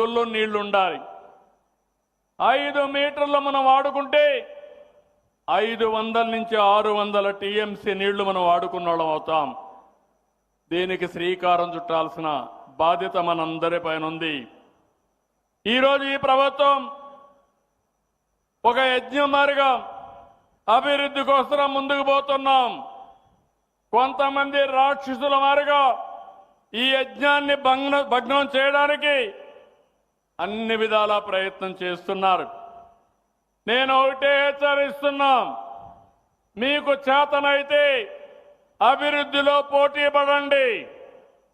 అడుగుల్లో నీళ్ళు ఉండాలి ఐదు మీటర్లు మనం వాడుకుంటే ఐదు వందల నుంచి ఆరు వందల టీఎంసీ నీళ్ళు మనం వాడుకున్న వాళ్ళం అవుతాం. దీనికి శ్రీకారం చుట్టాల్సిన బాధ్యత మనందరి పైన ఉంది ఈరోజు ఈ ప్రభుత్వం ఒక యజ్ఞం మారిగా అభివృద్ధి కోసం ముందుకు పోతున్నాం. కొంతమంది రాక్షసుల మారిగా ఈ యజ్ఞాన్ని భగ్న భగ్నం చేయడానికి అన్ని విధాల ప్రయత్నం చేస్తున్నారు. నేను ఒకటే హెచ్చరిస్తున్నా. మీకు చేతనైతే అభివృద్ధిలో పోటీ పడండి.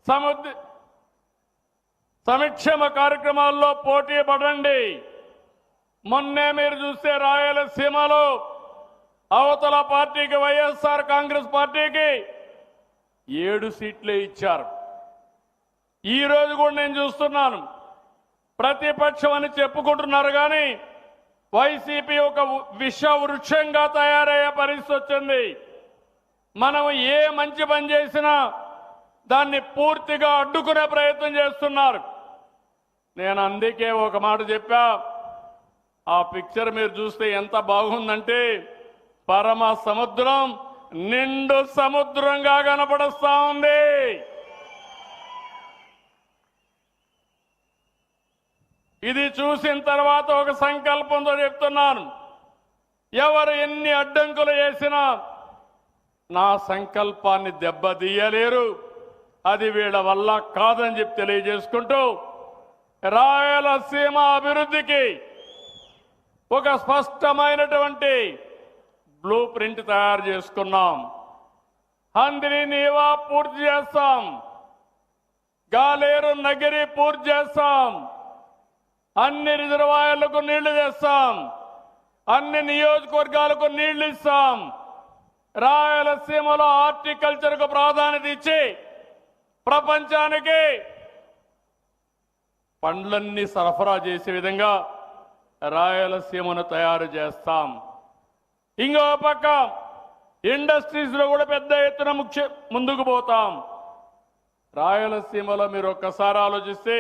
సముద్ర సంక్షేమ కార్యక్రమాల్లో పోటీ పడండి. మొన్నే మీరు చూస్తే రాయలసీమలో అవతల పార్టీకి వైఎస్ఆర్ కాంగ్రెస్ పార్టీకి ఏడు సీట్లే ఇచ్చారు. ఈరోజు కూడా నేను చూస్తున్నాను. ప్రతిపక్షం అని చెప్పుకుంటున్నారు కానీ వైసీపీ ఒక విష వృక్షంగా తయారయ్యే పరిస్థితి వచ్చింది. మనం ఏ మంచి పని చేసినా దాన్ని పూర్తిగా అడ్డుకునే ప్రయత్నం చేస్తున్నారు. నేను అందుకే ఒక మాట చెప్పా. ఆ పిక్చర్ మీరు చూస్తే ఎంత బాగుందంటే పరమ సముద్రం నిండు సముద్రంగా కనపడస్తా ఉంది. ఇది చూసిన తర్వాత ఒక సంకల్పంతో చెప్తున్నాను. ఎవరు ఎన్ని అడ్డంకులు చేసినా నా సంకల్పాన్ని దెబ్బతీయలేరు. అది వీళ్ళ వల్ల కాదని చెప్పి తెలియజేసుకుంటూ రాయలసీమ అభివృద్ధికి ఒక స్పష్టమైనటువంటి బ్లూ ప్రింట్ తయారు చేసుకున్నాం. హందిని నీవా పూర్తి చేస్తాం. గాలేరు నగిరి పూర్తి చేస్తాం. అన్ని రిజర్వాయర్లకు నీళ్ళు తెస్తాం. అన్ని నియోజకవర్గాలకు నీళ్ళు ఇస్తాం. రాయలసీమలో హార్టికల్చర్కు ప్రాధాన్యత ఇచ్చి ప్రపంచానికి పండ్లన్నీ సరఫరా చేసే విధంగా రాయలసీమను తయారు చేస్తాం. ఇంకో పక్క ఇండస్ట్రీస్లో కూడా పెద్ద ఎత్తున ముఖ్య ముందుకు పోతాం. రాయలసీమలో మీరు ఒక్కసారి ఆలోచిస్తే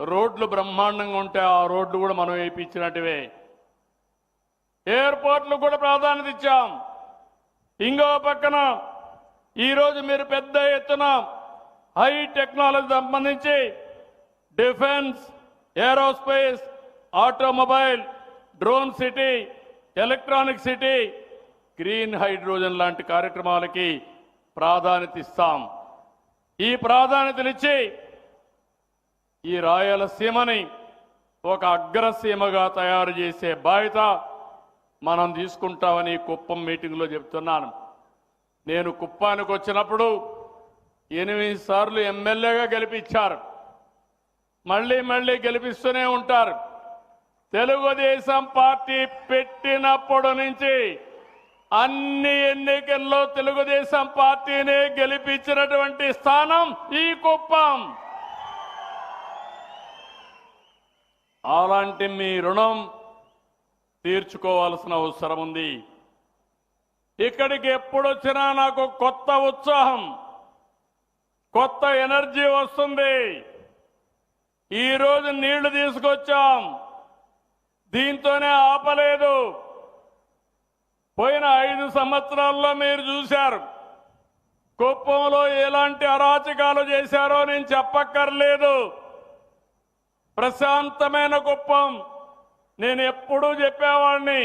రోడ్లు బ్రహ్మాండంగా ఉంటే ఆ రోడ్లు కూడా మనం వేయించినట్టువే. ఎయిర్పోర్ట్లు కూడా ప్రాధాన్యత ఇచ్చాం. ఇంకో పక్కన ఈరోజు మీరు పెద్ద ఎత్తున హై టెక్నాలజీ సంబంధించి defence aerospace automobile drone city electronic city green hydrogen లాంటి కార్యక్రమాలకి ప్రాధాన్యత ఇస్తాం. ఈ ప్రాధాన్యతనిచ్చి ఈ రాయలసీమని ఒక అగ్రసీమగా తయారు చేసే బాధ్యత మనం తీసుకుంటామని కుప్పం మీటింగ్లో చెప్తున్నాను. నేను కుప్పానికి వచ్చినప్పుడు ఎనిమిది సార్లు ఎమ్మెల్యేగా గెలిపించారు. మళ్ళీ మళ్ళీ గెలిపిస్తూనే ఉంటారు. తెలుగుదేశం పార్టీ పెట్టినప్పటి నుంచి అన్ని ఎన్నికల్లో తెలుగుదేశం పార్టీనే గెలిపించినటువంటి స్థానం ఈ కుప్పం. అలాంటి మీ రుణం తీర్చుకోవాల్సిన అవసరం ఉంది. ఇక్కడికి ఎప్పుడొచ్చినా నాకు కొత్త ఉత్సాహం కొత్త ఎనర్జీ వస్తుంది. ఈరోజు నీళ్ళు తీసుకొచ్చాం. దీంతోనే ఆపలేదు. పోయిన ఐదు సంవత్సరాల్లో మీరు చూశారు. కుప్పంలో ఎలాంటి అరాచకాలు చేశారో నేను చెప్పక్కర్లేదు. ప్రశాంతమైన కుప్పం నేను ఎప్పుడూ చెప్పేవాడిని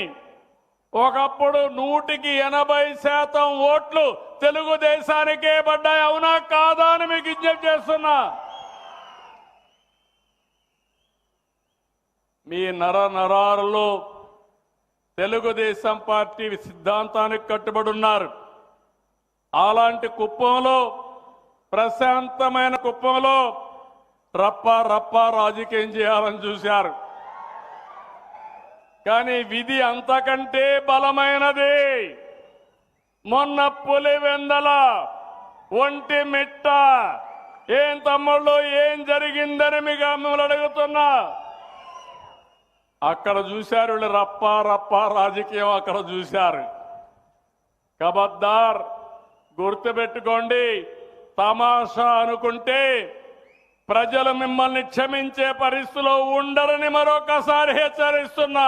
ఒకప్పుడు నూటికి ఎనభై శాతం ఓట్లు తెలుగుదేశానికే పడ్డాయి అవునా కాదా అని మీకు విజ్ఞప్తి చేస్తున్నా. మీ నర నరారులు తెలుగుదేశం పార్టీ సిద్ధాంతానికి కట్టుబడి ఉన్నారు. అలాంటి కుప్పంలో ప్రశాంతమైన కుప్పంలో రప్ప రప్ప రాజకీయం చేయాలని చూశారు. కానీ విధి అంతకంటే బలమైనది మొన్న పులివెందల ఒంటి మిట్ట. ఏం తమ్ముళ్ళు ఏం జరిగిందని మీకు మిమ్మల్ని అడుగుతున్నా. అక్కడ చూశారు వీళ్ళు రప్ప రప్ప రాజకీయం అక్కడ చూశారు. కబద్దార్ గుర్తుపెట్టుకోండి తమాషా అనుకుంటే ప్రజలు మిమ్మల్ని క్షమించే పరిస్థితిలో ఉండరని మరొకసారి హెచ్చరిస్తున్నా.